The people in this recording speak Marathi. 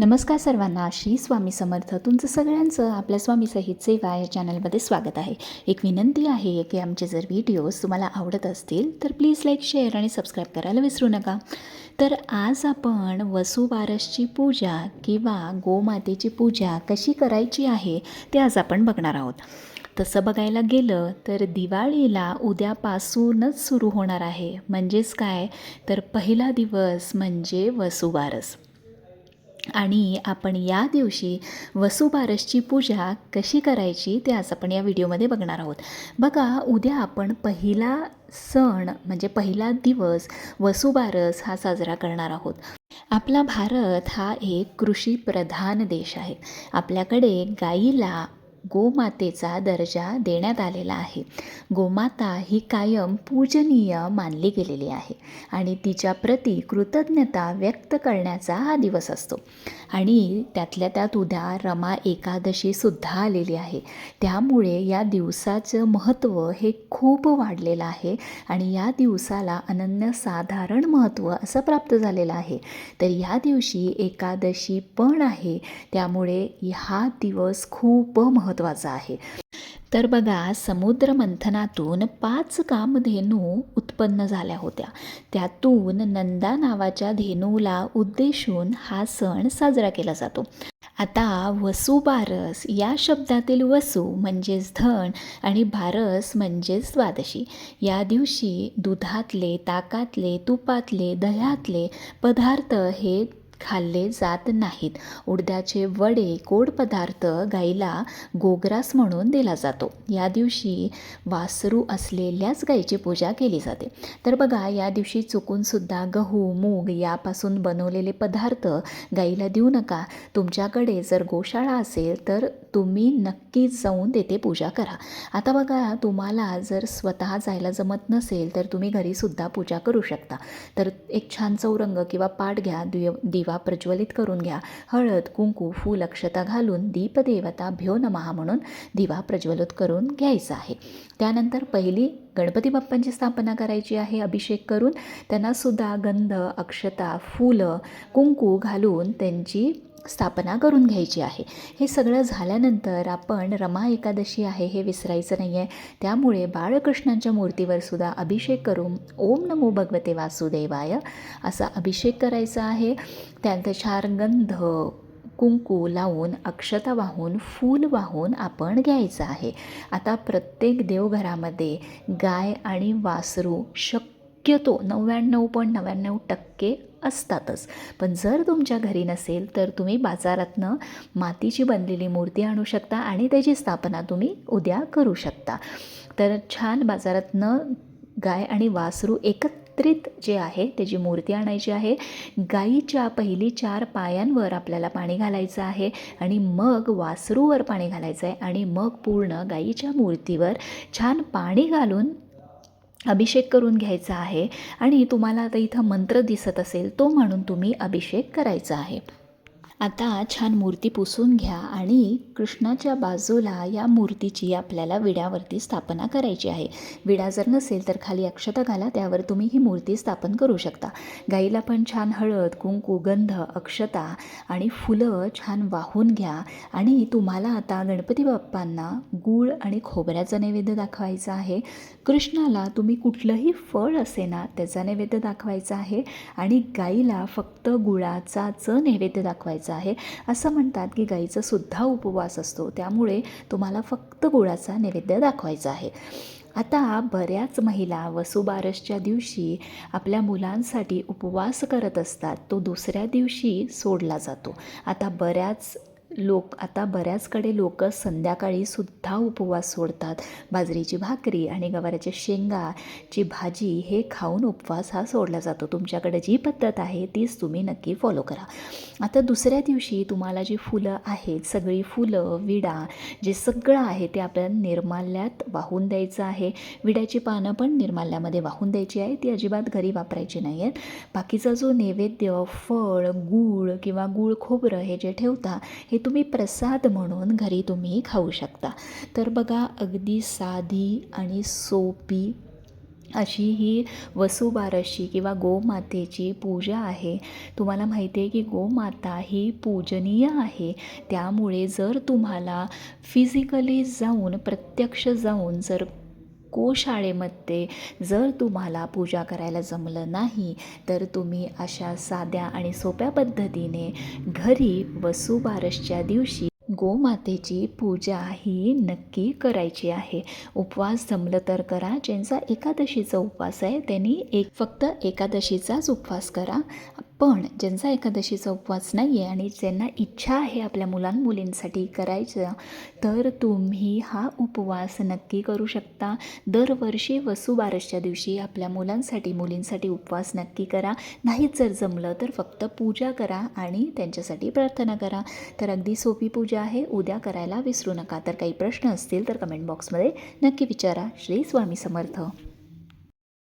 नमस्कार सर्वांना श्री स्वामी समर्थ. तुमचं सगळ्यांचं आपल्या स्वामी सहित सेवा या चॅनलमध्ये स्वागत आहे. एक विनंती आहे की आमचे जर व्हिडिओज तुम्हाला आवडत असतील तर प्लीज लाईक शेअर आणि सबस्क्राईब करायला विसरू नका. तर आज आपण वसुबारसची पूजा किंवा गोमातेची पूजा कशी करायची आहे ते आज आपण बघणार आहोत. तसं बघायला गेलं तर दिवाळीला उद्यापासूनच सुरू होणार आहे. म्हणजेच काय? तर पहिला दिवस म्हणजे वसुबारस. आणि आपण या दिवशी वसुबारसची पूजा कशी करायची ते आज आपण या व्हिडिओमध्ये बघणार आहोत. बघा उद्या आपण पहिला सण म्हणजे पहिला दिवस वसुबारस हा साजरा करणार आहोत. आपला भारत हा एक कृषीप्रधान देश आहे. आपल्याकडे गाईला गोमातेचा दर्जा देण्यात आलेला आहे. गोमाता ही कायम पूजनीय मानली गेलेली आहे आणि तिच्या प्रती कृतज्ञता व्यक्त करण्याचा हा दिवस असतो. आणि त्यातल्या त्यात उद्या रमा एकादशीसुद्धा आलेली आहे. त्यामुळे या दिवसाचं महत्त्व हे खूप वाढलेलं आहे आणि या दिवसाला अनन्यसाधारण महत्त्व असं प्राप्त झालेलं आहे. तर या दिवशी एकादशी पण आहे. त्यामुळे हा दिवस खूप महत्त्वाचं आहे. तर बघा समुद्र मंथनातून पाच कामधेनू उत्पन्न झाल्या होत्या. त्यातून नंदा नावाच्या धेनूला उद्देशून हा सण साजरा केला जातो. आता वसुबारस या शब्दातील वसू म्हणजेच धन आणि बारस म्हणजेच द्वादशी. या दिवशी दुधातले ताकातले तुपातले दह्यातले पदार्थ हे खाल्ले जात नाहीत. उडद्याचे वडे गोड पदार्थ गाईला गोग्रास म्हणून दिला जातो. या दिवशी वासरू असलेल्याच गाईची पूजा केली जाते. तर बघा या दिवशी चुकूनसुद्धा गहू मूग यापासून बनवलेले पदार्थ गाईला देऊ नका. तुमच्याकडे जर गोशाळा असेल तर तुम्ही नक्कीच जाऊन तेथे पूजा करा. आता बघा तुम्हाला जर स्वतः जायला जमत नसेल तर तुम्ही घरीसुद्धा पूजा करू शकता. तर एक छान चौरंग किंवा पाट घ्या. दिव दिवा दिवा प्रज्वलित करून घ्या. हळद कुंकू फूल अक्षता घालून दीपदेवता भ्यो नमहा म्हणून दिवा प्रज्वलित करून घ्यायचा आहे. त्यानंतर पहिली गणपती बाप्पांची स्थापना करायची आहे अभिषेक करून त्यांनासुद्धा गंध अक्षता फुलं कुंकू घालून त्यांची स्थापना करून घ्यायची आहे. हे सगळं झाल्यानंतर आपण रमा एकादशी आहे हे विसरायचं नाही आहे त्यामुळे बाळकृष्णांच्या मूर्तीवर सुद्धा अभिषेक करून ओम नमो भगवते वासुदेवाय असा अभिषेक करायचा आहे. त्यानंतर चार गंध कुंकू लावून अक्षता वाहून फूल वाहून आपण घ्यायचं आहे. आता प्रत्येक देवघरामध्ये गाय आणि वासरू शक्यतो नव्याण्णव पॉईंट नव्याण्णव टक्के असतातच. पण जर तुमच्या घरी नसेल तर तुम्ही बाजारातनं मातीची बनलेली मूर्ती आणू शकता आणि त्याची स्थापना तुम्ही उद्या करू शकता. तर छान बाजारातनं गाय आणि वासरू एकत्रित जे आहे त्याची मूर्ती आणायची आहे गाईच्या पहिली चार पायांवर आपल्याला पाणी घालायचं आहे आणि मग वासरूवर पाणी घालायचं आहे आणि मग पूर्ण गाईच्या मूर्तीवर छान पाणी घालून अभिषेक करून घ्यायचा आहे. आणि तुम्हाला आता इथं मंत्र दिसत असेल तो म्हणून तुम्ही अभिषेक करायचा आहे. आता छान मूर्ती पुसून घ्या आणि कृष्णाच्या बाजूला या मूर्तीची आपल्याला विड्यावरती स्थापना करायची आहे. विडा जर नसेल तर खाली अक्षता घाला त्यावर तुम्ही ही मूर्ती स्थापन करू शकता. गाईला पण छान हळद कुंकू गंध अक्षता आणि फुलं छान वाहून घ्या आणि तुम्हाला आता गणपती बाप्पांना गूळ आणि खोबऱ्याचा नैवेद्य दाखवायचा आहे. कृष्णाला तुम्ही कुठलंही फळ असे ना त्याचा नैवेद्य दाखवायचा आहे आणि गाईला फक्त गुळाचाच नैवेद्य दाखवायचा आहे. असं म्हणतात की गाईचा सुद्धा उपवास असतो. त्यामुळे तुम्हाला फक्त गुळाचा नैवेद्य दाखवायचा आहे. आता बऱ्याच महिला वसुबारसच्या दिवशी आपल्या मुलांसाठी उपवास करत असतात. तो दुसऱ्या दिवशी सोडला जातो. आता बऱ्याच लोक आता बऱ्याचकडे लोक संध्याकाळी सुद्धा उपवास सोडतात. बाजरीची भाकरी आणि गवाराच्या शेंगाची भाजी हे खाऊन उपवास हा सोडला जातो. तुमच्याकडे जी पद्धत आहे तीच तुम्ही नक्की फॉलो करा. आता दुसऱ्या दिवशी तुम्हाला जी फुलं आहेत सगळी फुलं विडा जे सगळं आहे ते आपल्याला निर्माल्यात वाहून द्यायचं आहे. विड्याची पानं पण निर्माल्यामध्ये वाहून द्यायची आहे ती अजिबात घरी वापरायची नाही आहेत बाकीचा जो नैवेद्य फळ गूळ किंवा गूळ खोबरं हे जे ठेवता हे तुम्ही प्रसाद म्हणून घरी तुम्ही खाऊ शकता. तर बघा अगदी साधी आणि सोपी अशी ही वसुबारशी किंवा गोमातेची पूजा आहे. तुम्हाला माहिती आहे की गोमाता ही पूजनीय आहे. त्यामुळे जर तुम्हाला फिजिकली जाऊन प्रत्यक्ष जाऊन जर गोशाळेमध्ये जर तुम्हाला पूजा करायला जमलं नाही तर तुम्ही अशा साध्या आणि सोप्या पद्धतीने घरी वसुबारसच्या दिवशी गोमातेची पूजा ही नक्की करायची आहे. उपवास जमलं तर करा ज्यांचा एकादशीचा उपवास आहे त्यांनी एक फक्त एकादशीचाच उपवास करा. पण ज्यांचा एकादशीचा उपवास नाही आहे आणि ज्यांना इच्छा आहे आपल्या मुलांमुलींसाठी करायचं तर तुम्ही हा उपवास नक्की करू शकता. दरवर्षी वसुबारसच्या दिवशी आपल्या मुलांसाठी मुलींसाठी उपवास नक्की करा. नाहीच जर जमलं तर फक्त पूजा करा आणि त्यांच्यासाठी प्रार्थना करा. तर अगदी सोपी पूजा आहे. उद्या करायला विसरू नका. तर काही प्रश्न असतील तर कमेंट बॉक्समध्ये नक्की विचारा. श्री स्वामी समर्थ.